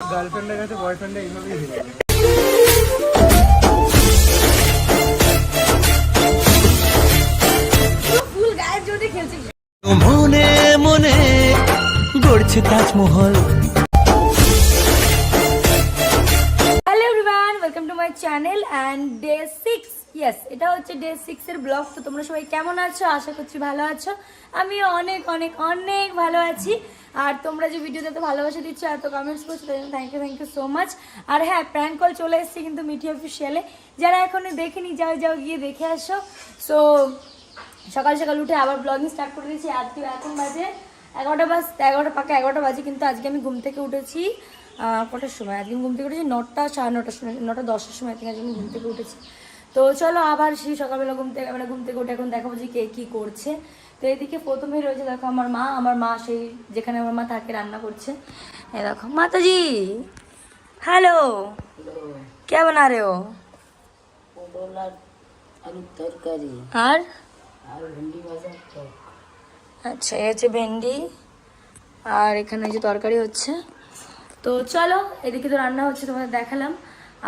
গার্লফ্রেন্ডের কাছে বয়ফ্রেন্ডে এইভাবেই মনে মনে গড়ছে Taj Mahal. Hello everyone welcome to my channel and day six yes এটা হচ্ছে ডে সিক্সের ব্লগ তো তোমরা সবাই কেমন আছো? আশা করছি ভালো আছো। আমি অনেক অনেক অনেক ভালো আছি। আর তোমরা যে ভিডিওতে এত ভালোবাসা দিচ্ছ, এত কমেন্টস করছ thank you thank you so much আর হ্যাঁ প্র্যাঙ্ক কল চলে এসেছে কিন্তু মিঠি অফিসিয়ালে যারা এখনও দেখেনি, যাও যাও, গিয়ে দেখে আসো। সো সকাল সকাল উঠে আবার ব্লগিং স্টার্ট করে দিয়েছি। আজকে এখন বাজে এগারোটা বাজ, এগারোটা পাকা এগারোটা বাজে, কিন্তু আজকে আমি ঘুম থেকে উঠেছি কটার সময়? আজকে ঘুম থেকে উঠেছি নটা, সাড়ে নটার সময়, নটা দশটার সময় আজকে আমি ঘুম থেকে উঠেছি। তো চলো আবার সেই সকালবেলা ঘুম থেকে মানে ঘুম থেকে উঠে এখন দেখাবো যে কে কী করছে। তো এদিকে প্রথমেই রয়েছে দেখো আমার মা আমার মা সেই যেখানে আমার মা থাকে রান্না করছে। এই দেখো মাতাজি! হ্যালো! কেমন বানা রে ও আর তরকারি। আর? আর আচ্ছা এই হচ্ছে ভেন্ডি। আর এখানে যে তরকারি হচ্ছে। তো চলো এদিকে তো রান্না হচ্ছে তোমাদের দেখালাম।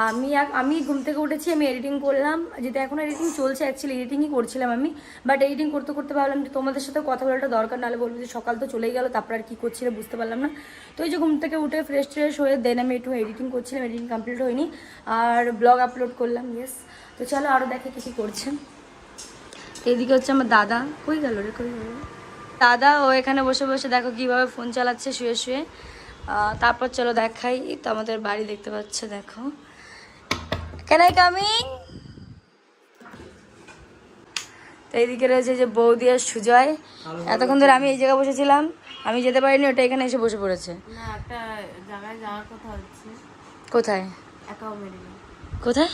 আমি আমি ঘুম থেকে উঠেছি, আমি এডিটিং করলাম। যেটা এখন এডিটিং চলছে অ্যাকচুয়ালি এডিটিংই করছিলাম আমি। বাট এডিটিং করতে করতে ভাবলাম যে তোমাদের সাথে কথা বলাটা দরকার, নাহলে বলব যে সকাল তো চলেই গেল, তারপর আর কী করছিলে বুঝতে পারলাম না। তো এই যে ঘুম থেকে উঠে ফ্রেশ ট্রেশ হয়ে দেন আমি একটু এডিটিং করছিলাম এডিটিং কমপ্লিট হয়নি। আর ব্লগ আপলোড করলাম ইয়েস তো চলো আরও দেখে কী কী করছেন এদিকে হচ্ছে আমার দাদা, কই গেল রে, কই গেল? দাদা, ও এখানে বসে বসে দেখো কীভাবে ফোন চালাচ্ছে, শুয়ে শুয়ে। তারপর চলো দেখাই তো আমাদের বাড়ি দেখতে পাচ্ছ, দেখো। ক্যান আই কামিং তো এইদিকে রয়েছে যে বৌদি আর সুজয়। এতক্ষণ ধরে আমি এই জায়গায় বসেছিলাম। আমি যেতে পারিনি ওটা এখানে এসে বসে পড়েছে। কোথায়? মেরিনো। কোথায়?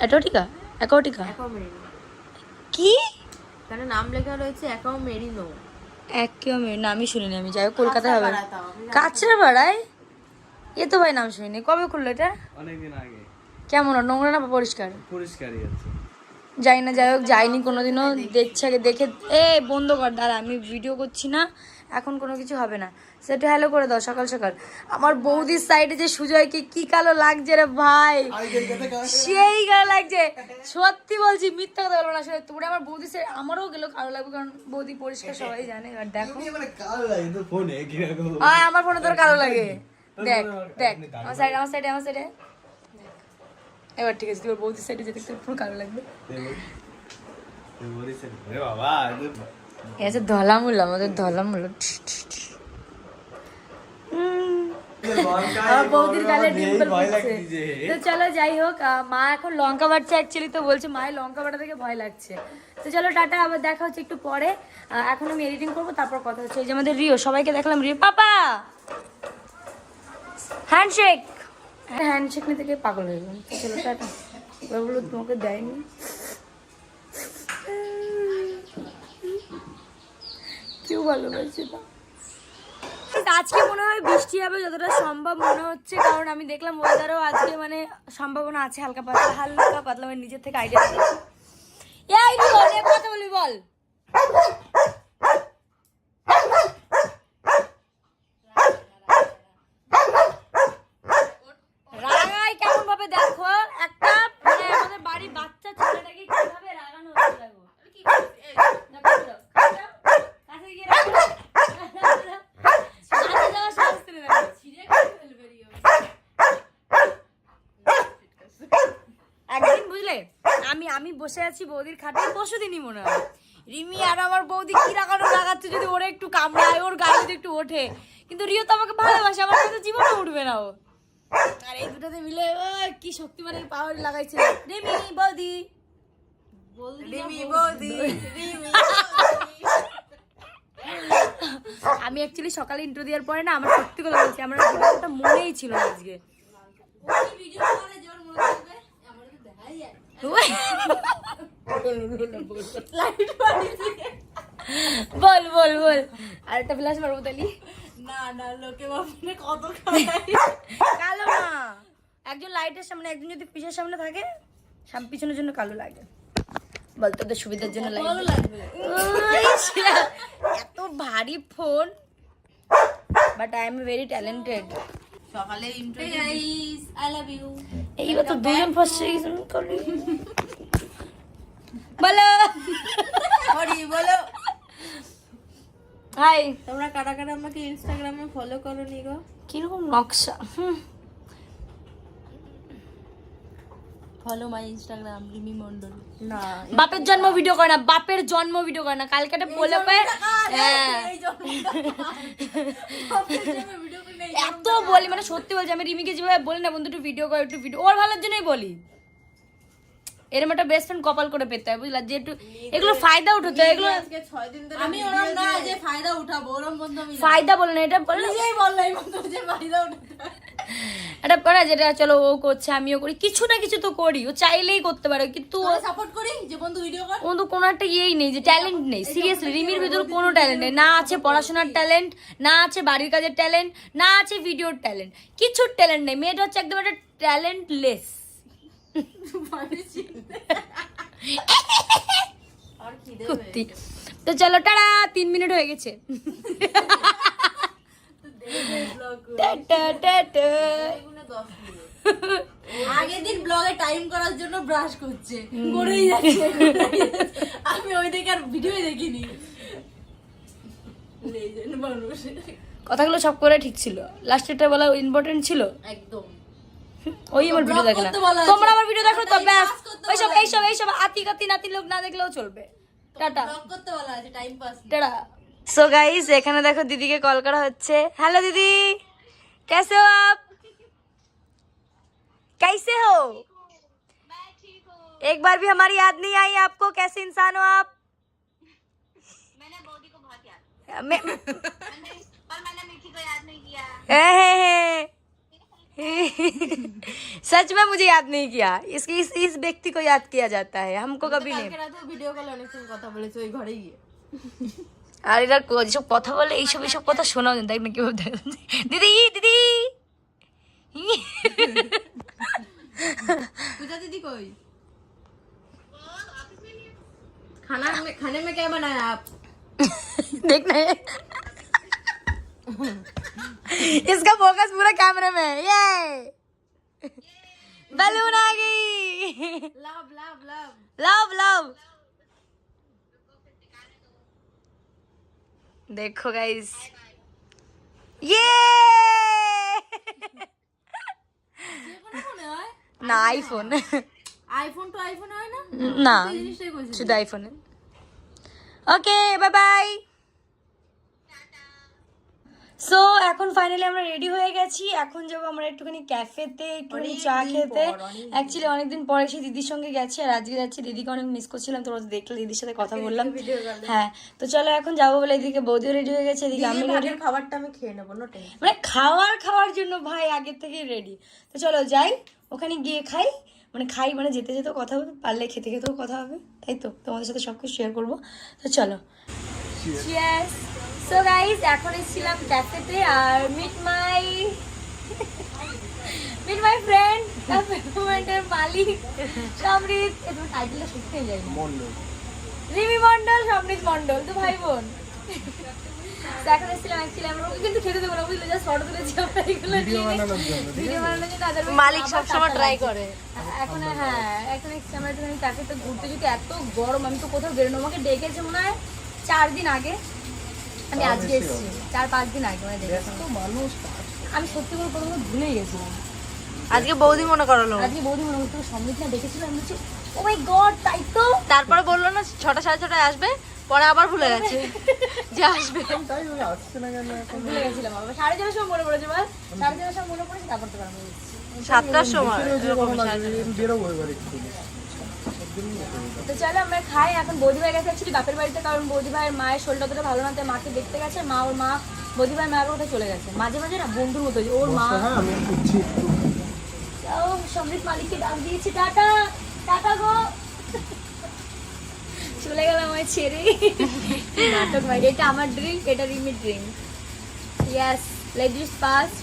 অ্যাটোটিকা অ্যাকোটিকা মেরিনো। কি? তাহলে নাম লেখা রয়েছে একাও মেরিনো। এক কেউ আমি নামই শুনিনি আমি। যাই হোক কলকাতায় হবে। আমি কাছড়া পাড়ায় এ তো ভাই নাম শুনিনি। কবে খুললো এটা? অনেকদিন আগে। কেমন? নোংরা না পরিষ্কার? পরিষ্কারই আছে। যাই না যাই হোক যাইনি কোনোদিনও দেখছে আগে দেখে এ বন্ধ কর দাদা আমি ভিডিও করছি না এখন কোনো কিছু হবে না। সেটা হ্যালো করে দাও সকাল সকাল। আমার বৌদির সাইডে যে সুজয়কে কি কালো লাগছে রে ভাই। সেই কালো লাগছে। সত্যি বলছি মিথ্যা কথা বলব না আসলে তোমরা আমার বৌদির সাইড আমারও গেলো কালো লাগবে কারণ বৌদি পরিষ্কার সবাই জানে আর দেখো। আমার ফোনে তোর কালো লাগে। দেখ দেখ। আমার সাইডে আমার সাইডে আমার সাইডে এবার ঠিক আছে তোর বৌদির সাইডে যেতে তোর পুরো কালো লাগবে। বাবা এই আছে ধলামুলা আমাদের ধলামুলা। আমার বৌদির গালে ডিম্পল তো চলো যাই হোক মা এখন লঙ্কা বাটছে অ্যাকচুয়ালি তো বলছে মায়ের লঙ্কা বাটা থেকে ভয় লাগছে। তো চলো টাটা আবার দেখা হচ্ছে একটু পরে। এখন আমি এডিটিং করব তারপর কথা হচ্ছে। এই যে আমাদের রিও সবাইকে দেখলাম রিও। পাপা! হ্যান্ডশেক হ্যান্ডশেক নিতে গিয়ে পাগল হয়ে গেলাম। তো চলো বলো তোমাকে দেয়নি। কেউ ভালোবাসে না। আজকে মনে হয় বৃষ্টি হবে যতটা সম্ভব মনে হচ্ছে কারণ আমি দেখলাম ওয়েদারও আজকে মানে সম্ভাবনা আছে হালকা পাতলা হালকা পাতলা মানে নিজের থেকে আইডিয়া এই কথা বলবি বল রাগাই কেমন ভাবে দেখো একটা মানে আমাদের বাড়ির বাচ্চা ছেলেটাকে কীভাবে রাগানো হচ্ছে দেখো দেখো, দেখো। কাছে গিয়ে রাখো। কাছে যাওয়ার সাহস করে দেখো। একদিন বুঝলে? আমি আমি বসে আছি বৌদির খাটে পরশু দিনই মনে হয়। রিমি আর আমার বৌদি কি রাগানো লাগাচ্ছে যদি ওরে একটু কামড়ায় ওর গায়ে যদি একটু ওঠে। কিন্তু রিও তো আমাকে ভালোবাসে আমার কাছে জীবনে উঠবে না ও। আর এই দুটাতে মিলে কি শক্তি মানে পাওয়ার লাগাইছে। রিমি বৌদি। রিমি বৌদি? আমি অ্যাকচুয়ালি সকালে ইন্ট্রো দেওয়ার পরে না আমার সত্যি কথা বলছি আমার ভিডিওটা মনেই ছিল না আজকে। বল বল বল। আরেকটা ফ্ল্যাশ মারবো তালি না না লোকে ভাববে কত কালো না। একজন লাইটের সামনে একজন যদি পিছের সামনে থাকে সাম পিছনের জন্য কালো লাগে। বল তোদের সুবিধার জন্য লাইট। লাগবে? এত ভারী phone but I am very talented সকালে গাইস আই লাভ ইউ এইবার তো দুজন ফার্স্ট করি বলো। হরি বলো। হাই তোমরা কারা কারা আমাকে ইনস্টাগ্রামে ফলো করো নি গো? কীরকম নকশা? হুম। Follow my Instagram Rimi Mondal না। বাপের জন্ম ভিডিও করে না বাপের জন্ম ভিডিও করে না। কালকে একটা বলে পায় হ্যাঁ। এত বলি মানে সত্যি বলছি আমি রিমিকে যেভাবে বলি না বন্ধু একটু ভিডিও করে একটু ভিডিও ওর ভালোর জন্যই বলি। এরম একটা বেস্ট ফ্রেন্ড কপাল করে পেতে হয় বুঝলা? যে একটু এগুলো ফায়দা উঠতে হয় এগুলো আমি ওরম না যে ফায়দা উঠাবো ওরম বন্ধু আমি ফায়দা বলে না এটা বলে নিজেই বলল এই বন্ধু যে ফায়দা উঠাতে এটা করে যেটা চলো ও করছে আমিও করি। কিছু না কিছু তো করি ও চাইলেই করতে পারে কিন্তু ও সাপোর্ট করি? যে বন্ধু ভিডিও কর। তো কোনো একটা ইয়েই নেই যে ট্যালেন্ট নেই সিরিয়াসলি রিমির ভিতর কোনো ট্যালেন্ট নেই না আছে পড়াশোনার ট্যালেন্ট না আছে বাড়ির কাজের ট্যালেন্ট না আছে ভিডিওর ট্যালেন্ট কিছুর ট্যালেন্ট নেই মেয়েটা হচ্ছে একদম একটা ট্যালেন্টলেস তো চলো টাড়া তিন মিনিট হয়ে গেছে। Tata, tata. আগের দিন ব্লগে টাইম করার জন্য ব্রাশ করছে। করেই যাচ্ছে। আমি ওই আর ভিডিও দেখিনি। কথাগুলো সব করে ঠিক ছিল। লাস্টেরটা বলা ইম্পর্টেন্ট ছিল? একদম। ওই আমার ভিডিও দেখে না। তোমরা আমার ভিডিও দেখো তো ব্যাস। ওইসব এইসব এইসব আতি কাতি নাতি লোক না দেখলেও চলবে। টাটা। ব্লগ করতে বলা আছে time pass tata. So guys এখানে দেখো দিদিকে কল করা হচ্ছে हेलो दीदी कैसे हो आप कैसे हो एक बार भी हमारी याद नहीं आई आपको कैसे इंसान हो आप मैंने मोदी को बहुत याद पर मैंने मीठी को याद नहीं किया सच में मुझे याद नहीं किया इसकी इस, इस व्यक्ति को याद किया जाता है हमको कभी नहीं কালকে রাতে ভিডিও কলে অনেকক্ষণ কথা বলেছে ওই ঘরে গিয়ে আর এরা ক- যেসব কথা বলে এইসব এইসব কথা শোনাও দেখ না কেউ দিদি দিদি पूजा दीदी कोई खाना में खाने में क्या बनाया आप देख ना ये। इसका फोकस पूरा कैमरे में है। ये बलून आ गई love love love love love देखो गाइस ये না আইফোন আইফোন তো আইফোন হয় না না এই জিনিসটাই কইছি শুধু আইফোনে ওকে বাই বাই সো এখন ফাইনালি আমরা রেডি হয়ে গেছি। এখন যাব আমরা একটুখানি ক্যাফেতে একটুখানি চা খেতে। অ্যাকচুয়ালি অনেকদিন পরে সেই দিদির সঙ্গে গেছি আর আজকে যাচ্ছি দিদিকে অনেক মিস করছিলাম তোমরা দেখলে দিদির সাথে কথা বললাম। হ্যাঁ তো চলো এখন যাব বলে এদিকে বৌদিও রেডি হয়ে গেছে এদিকে আমি রেডি খাবারটা আমি খেয়ে নেব নো মানে খাওয়ার খাওয়ার জন্য ভাই আগের থেকেই রেডি তো চলো যাই ওখানে গিয়ে খাই। মানে খাই মানে যেতে যেতেও কথা হবে পারলে খেতে খেতেও কথা হবে তাই তো? তোমাদের সাথে সব কিছু শেয়ার করব। তো চলো। চিয়ার্স সো গাইস এখন এসেছিলাম ক্যাফেতে আর meet my meet my friend Malik এটা টাইটেলটা যাই রিমি মন্ডল সমৃদ্ধ মন্ডল তো ভাই বোন। এখন এসেছিলাম অ্যাকচুয়ালি আমরা। ওকে কিন্তু খেতে দেবো না বুঝলে? জাস্ট ফটো তুলেছি আমরা এগুলো ভিডিও বানানোর জন্য ভিডিও বানানোর জন্য otherwise মালিক সবসময় ট্রাই করে। এখন হ্যাঁ এখন আমরা ক্যাফেতে ঘুরতে। যেতে এত গরম আমি তো কোথাও বেরোনো আমাকে ডেকেছে মনে হয় চার দিন আগে। আমি আজকে এসেছি। চার পাঁচ দিন আগে মানে ডেকেছে আমি সত্যি করে প্রথমে ভুলে গেছিলাম। আজকে বৌদি মনে করালো। আজকে বৌদি মনে হতো সমৃদ্ধ না ডেকেছিল আমি বলছি ও মাই গড তাই তো? তারপরে বলল না ছটা সাড়ে ছটায় আসবে পরে আবার ভুলে গেছে যে আসবে। ভুলে গেছিলাম আবার সাড়ে চারটার সময় মনে পড়েছে বল সাড়ে চারটার সময় মনে পড়েছে তারপর তো আমি সাতটার সময় তো চলো আমরা খাই। এখন বৌদি ভাই গেছে অ্যাকচুয়ালি বাপের বাড়িতে কারণ বৌদি ভাইয়ের মায়ের শরীরটা অতটা ভালো না তাই মাকে দেখতে গেছে। মা ওর মা বৌদি ভাই মায়ের ওটা চলে গেছে। মাঝে মাঝে না বন্ধুর মতো ওর মা। ও সমৃদ্ধ মালিককে ডাক দিয়েছি। টাটা টাটা গো। চলে গেল আমায় ছেড়ে। নাটক ভাই এটা আমার ড্রিঙ্ক এটা Rimi drink yes ladies first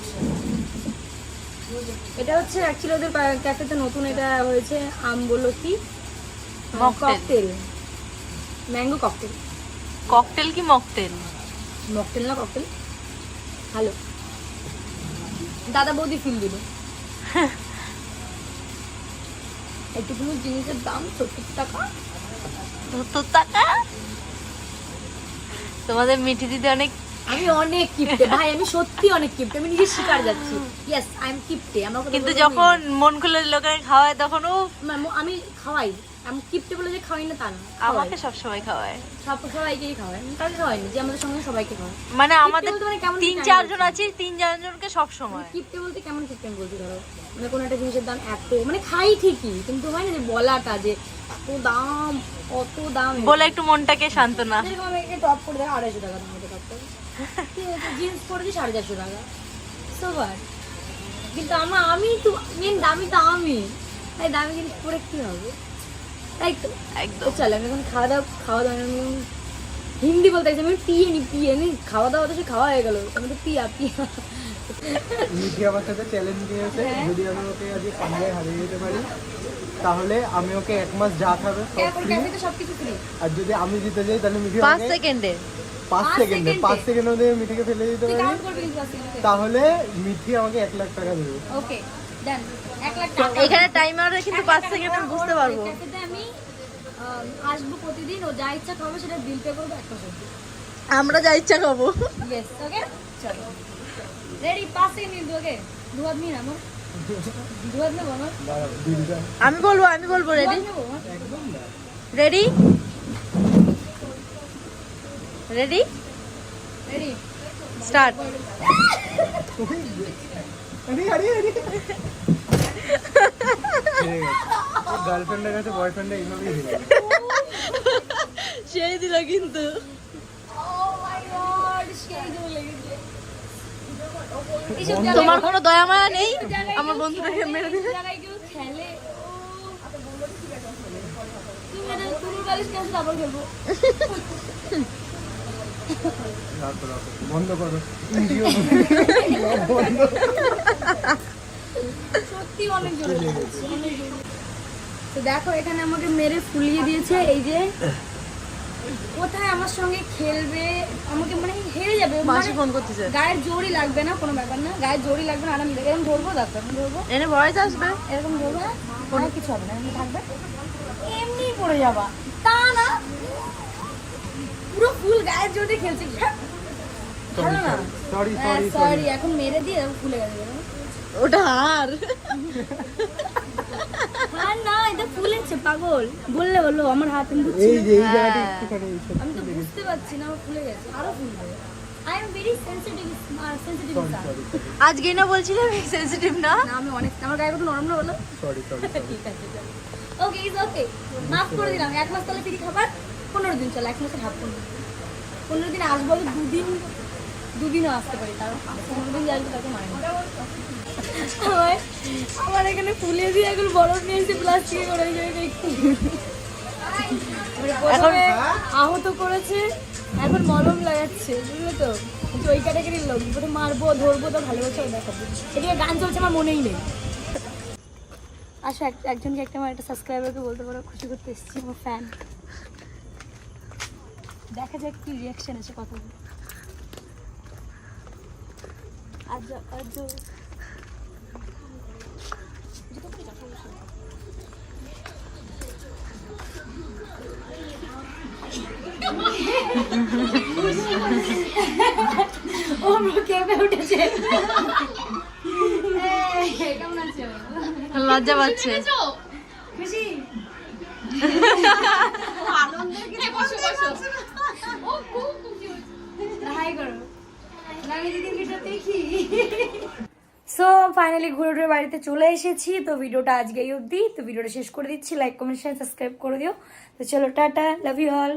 এটা হচ্ছে অ্যাকচুয়ালি ওদের ক্যাফেতে নতুন এটা হয়েছে আম বলো কি ককটেল। Mango cocktail. ককটেল কি মকটেল? মকটেল না ককটেল? ভালো। দাদা বৌদি ফিল দিল এইটুকুনো জিনিসের দাম সত্তর টাকা। সত্তর টাকা? তোমাদের মিঠি দিদি অনেক আমি অনেক কিপটে ভাই আমি সত্যি অনেক কিপটে আমি নিজে শিকার যাচ্ছি। ইয়েস আই এম কিপটে আমার কিন্তু যখন মন খুলে লোকের খাওয়ায় তখন ও আমি খাওয়াই। আমি কিপটে বলে যে খাওয়াই না তা না। আমাকে সবসময় খাওয়ায়। সব সবাইকেই খাওয়াই আমি কাউকে যে আমাদের সঙ্গে সবাইকে খাওয়াই মানে আমাদের বলতে মানে কেমন তিন চারজন আছে তিন চারজনকে সব সময় কিপটে বলতে কেমন কিপটে আমি বলছি ধরো? মানে কোনো একটা জিনিসের দাম এত মানে খাই ঠিকই কিন্তু হয় না যে বলাটা যে এত দাম অত দাম। বলে একটু মনটাকে সান্ত্বনা। যেরকম আমি একটা টপ করে দেয় আড়াইশো টাকা দাম জিন্স পরেছি সাড়ে চারশো টাকা। সোবার কিন্তু আমার আমি তো মেন দামি তো আমি। তাই দামি জিনিস পরে কি হবে? তাই তো একদম চল আমি এখন খাওয়া দাওয়া খাওয়া দাওয়া আমি হিন্দি বলতে চাইছি আমি পিয়ে নি পিয়ে নি। খাওয়া দাওয়া তো সে খাওয়া হয়ে গেল। আমি তো পিয়া পিয়া। মিঠি আমার সাথে চ্যালেঞ্জ নিয়েছে হ্যাঁ। যদি আমি ওকে আজকে পাঞ্জায় হারিয়ে যেতে পারি তাহলে আমি ওকে এক মাস যা খাবে আর যদি আমি জিতে যাই তাহলে মিঠি পাঁচ আমাকে সেকেন্ডে। পাঁচ সেকেন্ডে সেকেন্ডে? পাঁচ সেকেন্ডের মধ্যে মিঠিকে ফেলে দিতে পারি। তাহলে মিঠি আমাকে এক লাখ টাকা দেবে। ওকে এখানে টাইমার কিন্তু পাঁচ সেকেন্ড আমি বুঝতে পারব। আমি আসব প্রতিদিন ও যা ইচ্ছা খাবে সেটা বিল পে করব এক আমরা যা ইচ্ছা খাব। ইয়েস ওকে চলো রেডি পাঁচ সেকেন্ড কিন্তু ওকে দু নিন আমার আমি বলব আমি বলব ready ready ready ready start গার্লফ্রেন্ডের কাছে বয়ফ্রেন্ডে এইভাবেই দিল। সেই দিল কিন্তু। ও মাই গড সেই জন্য লেগেছে এইসব তোমার কোনো দয়া মায়া নেই? আমার বন্ধুটাকে মেরে দিলে বন্ধ করো। সত্যি অনেক জোরে লেগেছে, অনেক জোরে। তো দেখো এখানে আমাকে মেরে ফুলিয়ে দিয়েছে এই যে। কোথায় আমার সঙ্গে খেলবে? আমাকে মানে হেরে যাবে। মাসি মানে ফোন করতেছে। গায়ের জোরই লাগবে না কোনো ব্যাপার না। গায়ের জোরই লাগবে না আর আমি এরকম ধরবো দেখো ধরবো। এনে ভয়েস আসবে। এরকম ধরবো হ্যাঁ? কোনো কিছু হবে না এমনি থাকবে। এমনি পড়ে যাবা। তা না। পুরো ফুল গায়ের জোরে খেলছে। হ্যাঁ? ভালো না? সরি হ্যাঁ সরি সরি এখন মেরে দিয়ে ফুলে গেছে? ওটা আর। না এটা ফুলেছে পাগল। বললে বলল আমার হাত আমি বুঝছি এই যে এই জায়গাটা হ্যাঁ। একটুখানি আমি তো বুঝতে পারছি না আমার ফুলে গেছে। আরও ফুলবে আই এম ভেরি সেনসিটিভ আজকে না বলছিলে আমি সেনসিটিভ না। না আমি অনেক আমার গায়ে নরম না বলো? সরি সরি ঠিক আছে ওকে ইজ ওকে মাফ করে দিলাম এক মাস তাহলে ফ্রি খাবার পনেরো দিন চলো এক হাফ পনেরো দিন পনেরো দিন আসব দুদিন দুদিনও আসতে পারি তার পনেরো দিন আসব তাকে মানে। আমার আমার এখানে ফুলে দিয়ে এখন বরফ নিয়ে এসে প্লাস্টিকে করে একটু প্রথমে আহত করেছে এখন মলম লাগাচ্ছে বুঝলে তো? কিন্তু ওই ক্যাটাগরির লোক প্রথমে মারবো ধরবো তো ভালোবাসা দেখাবো। এদিকে গান চলছে আমার মনেই নেই। আসো এক- একজনকে একটা আমার একটা সাবস্ক্রাইবারকে বলতে পারো খুশি করতে এসেছি আমার ফ্যান দেখা যাক কি রিয়াকশন আছে কথা আজ আজ ও কেঁপে উঠেছে এই, কেমন আছো লজ্জা পাচ্ছে। সো ফাইনালি ঘুরে ঘুরে বাড়িতে চলে এসেছি। তো ভিডিওটা আজকে এই অবধি। তো ভিডিওটা শেষ করে দিচ্ছি। লাইক কমেন্ট শেয়ার সাবস্ক্রাইব করে দিও। তো চলো, টাটা। Love you all